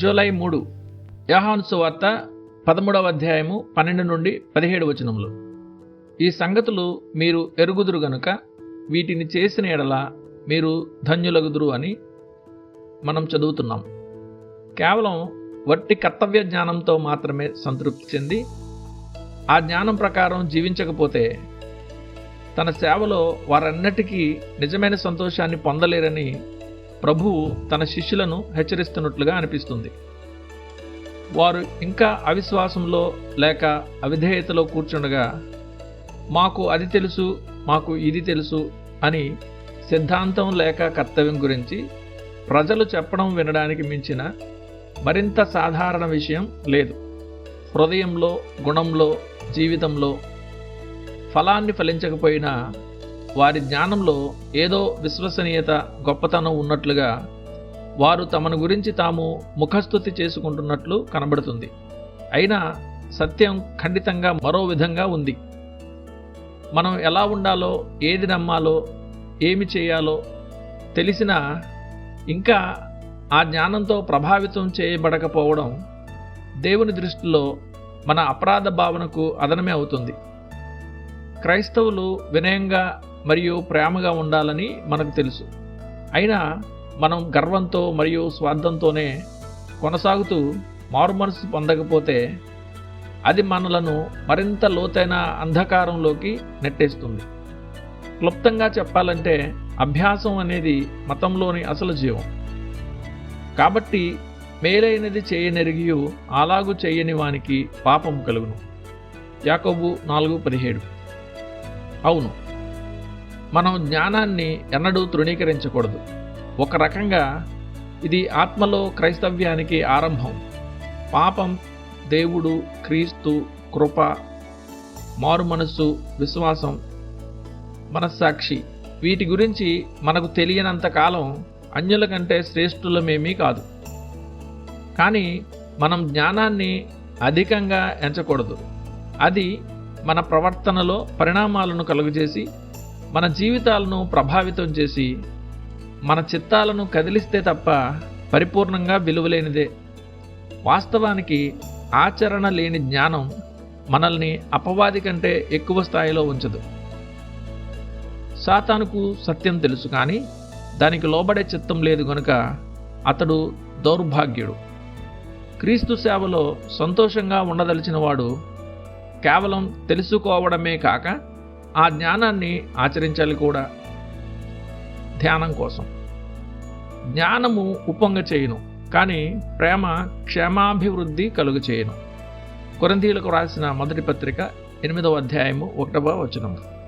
July మూడు యోహాను సువార్త పదమూడవ అధ్యాయము పన్నెండు నుండి పదిహేడు వచనములు. ఈ సంగతులు మీరు ఎరుగుదురు గనుక వీటిని చేసిన ఎడల మీరు ధన్యులగుదురు అని మనం చదువుతున్నాం. కేవలం వట్టి కర్తవ్య జ్ఞానంతో మాత్రమే సంతృప్తి చెంది ఆ జ్ఞానం ప్రకారం జీవించకపోతే తన సేవలో వారన్నిటికీ నిజమైన సంతోషాన్ని పొందలేరని ప్రభువు తన శిష్యులను హెచ్చరిస్తున్నట్లుగా అనిపిస్తుంది. వారు ఇంకా అవిశ్వాసంలో లేక అవిధేయతలో కూర్చుండగా మాకు అది తెలుసు మాకు ఇది తెలుసు అని సిద్ధాంతం లేక కర్తవ్యం గురించి ప్రజలు చెప్పడం వినడానికి మించిన మరింత సాధారణ విషయం లేదు. హృదయంలో గుణంలో జీవితంలో ఫలాన్ని ఫలించకపోయినా వారి జ్ఞానంలో ఏదో విశ్వసనీయత గొప్పతనం ఉన్నట్లుగా వారు తమను గురించి తాము ముఖస్థుతి చేసుకుంటున్నట్లు కనబడుతుంది. అయినా సత్యం ఖండితంగా మరో విధంగా ఉంది. మనం ఎలా ఉండాలో ఏది నమ్మాలో ఏమి చేయాలో తెలిసినా ఇంకా ఆ జ్ఞానంతో ప్రభావితం చేయబడకపోవడం దేవుని దృష్టిలో మన అపరాధ భావనకు అదనమే అవుతుంది. క్రైస్తవులు వినయంగా మరియు ప్రేమగా ఉండాలని మనకు తెలుసు. అయినా మనం గర్వంతో మరియు స్వార్థంతోనే కొనసాగుతూ మారుమనసు పొందకపోతే అది మనలను మరింత లోతైన అంధకారంలోకి నెట్టేస్తుంది. క్లుప్తంగా చెప్పాలంటే అభ్యాసం అనేది మతంలోని అసలు జీవం. కాబట్టి మేలైనది చేయనెరిగియు అలాగు చేయని వానికి పాపం కలుగును. యాకోబు నాలుగు పదిహేడు. అవును. మనం జ్ఞానాన్ని ఎన్నడూ తృణీకరించకూడదు. ఒక రకంగా ఇది ఆత్మలో క్రైస్తవ్యానికి ఆరంభం. పాపం దేవుడు క్రీస్తు కృప మారు మనస్సు విశ్వాసం మనస్సాక్షి వీటి గురించి మనకు తెలియనంత కాలం అన్యుల కంటే శ్రేష్ఠులమేమీ కాదు. కానీ మనం జ్ఞానాన్ని అధికంగా ఎంచకూడదు. అది మన ప్రవర్తనలో పరిణామాలను కలుగజేసి మన జీవితాలను ప్రభావితం చేసి మన చిత్తాలను కదిలిస్తే తప్ప పరిపూర్ణంగా విలువలేనిదే. వాస్తవానికి ఆచరణ లేని జ్ఞానం మనల్ని అపవాది కంటే ఎక్కువ స్థాయిలో ఉంచదు. సాతానుకు సత్యం తెలుసు కానీ దానికి లోబడే చిత్తం లేదు గనుక అతడు దౌర్భాగ్యుడు. క్రీస్తు సేవలో సంతోషంగా ఉండదలిచిన వాడు కేవలం తెలుసుకోవడమే కాక ఆ జ్ఞానాన్ని ఆచరించాలి కూడా. ధ్యానం కోసం. జ్ఞానము ఉప్పొంగ చేయను కానీ ప్రేమ క్షేమాభివృద్ధి కలుగు చేయను. కొరంతీలకు రాసిన మొదటి పత్రిక ఎనిమిదవ అధ్యాయము ఒకటవ వచనము.